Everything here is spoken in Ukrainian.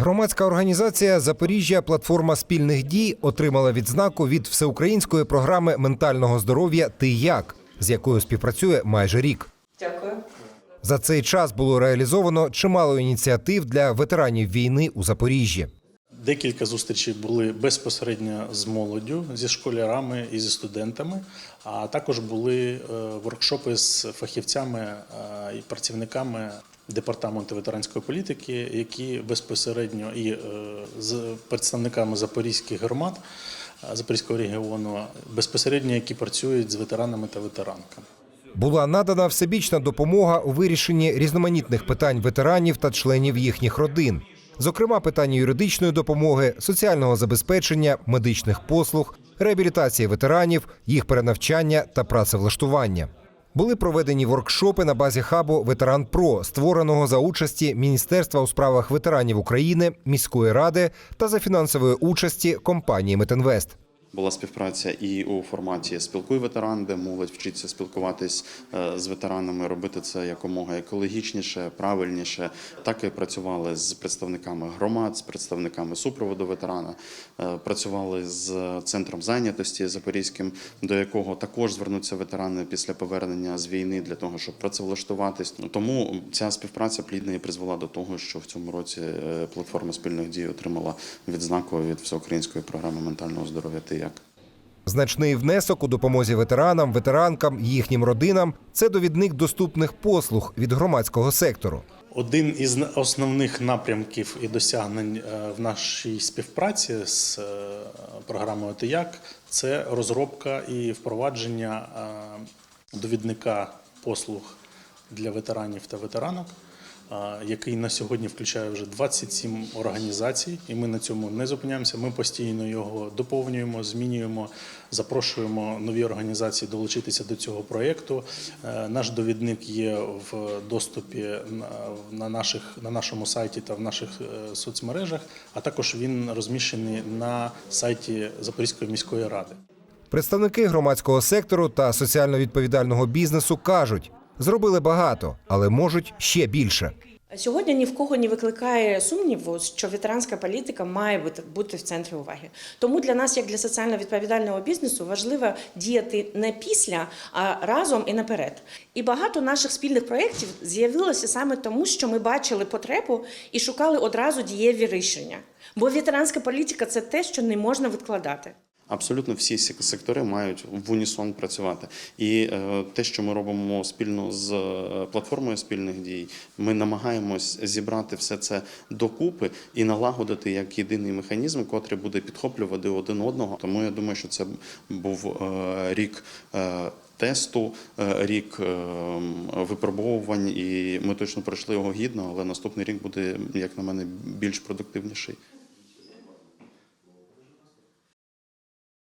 Громадська організація Запоріжжя Платформа спільних дій отримала відзнаку від всеукраїнської програми ментального здоров'я Ти як, з якою співпрацює майже рік. Дякую. За цей час було реалізовано чимало ініціатив для ветеранів війни у Запоріжжі. Декілька зустрічей були безпосередньо з молоддю, зі школярами і зі студентами. А також були е, воркшопи з фахівцями е, і працівниками департаменту ветеранської політики, які безпосередньо і е, з представниками запорізьких громад Запорізького регіону, безпосередньо які працюють з ветеранами та ветеранками. Була надана всебічна допомога у вирішенні різноманітних питань ветеранів та членів їхніх родин, зокрема питання юридичної допомоги, соціального забезпечення, медичних послуг, реабілітації ветеранів, їх перенавчання та працевлаштування. Були проведені воркшопи на базі хабу Ветеран Про, створеного за участі Міністерства у справах ветеранів України, міської ради та за фінансової участі компанії Метинвест. Була співпраця і у форматі спілкуй ветеран, де молодь вчиться спілкуватись е, з ветеранами, робити це якомога екологічніше, правильніше. Так і працювали з представниками громад, з представниками супроводу ветерана, е, працювали з центром зайнятості запорізьким, до якого також звернуться ветерани після повернення з війни для того, щоб працевлаштуватись. Тому ця співпраця плідна і призвела до того, що в цьому році е, платформа спільних дій отримала відзнаку від всеукраїнської програми ментального здоров'я. Як. Значний внесок у допомозі ветеранам, ветеранкам, їхнім родинам це довідник доступних послуг від громадського сектору. Один із основних напрямків і досягнень е, в нашій співпраці з е, програмою «Тияк» – це розробка і впровадження е, довідника послуг для ветеранів та ветеранок, який на сьогодні включає вже 27 організацій, і ми на цьому не зупиняємося. Ми постійно його доповнюємо, змінюємо, запрошуємо нові організації долучитися до цього проєкту. Е, Наш довідник є в доступі на- на, наших, на нашому сайті та в наших е, соцмережах, а також він розміщений на сайті Запорізької міської ради. Представники громадського сектору та соціально відповідального бізнесу кажуть, зробили багато, але можуть ще більше. Сьогодні ні в кого не викликає сумніву, що ветеранська політика має бути, в центрі уваги. Тому для нас, як для соціально відповідального бізнесу, важливо діяти не після, а разом і наперед. І багато наших спільних проєктів з'явилося саме тому, що ми бачили потребу і шукали одразу дієві рішення. Бо ветеранська політика це те, що не можна відкладати. Абсолютно всі сек- сектори мають в унісон працювати. І е, те, що ми робимо спільно з е, платформою спільних дій, ми намагаємось зібрати все це докупи і налагодити як єдиний механізм, котрий буде підхоплювати один одного. Тому я думаю, що це був е, рік. Тесту рік випробовувань, і ми точно пройшли його гідно, але наступний рік буде, як на мене, більш продуктивніший.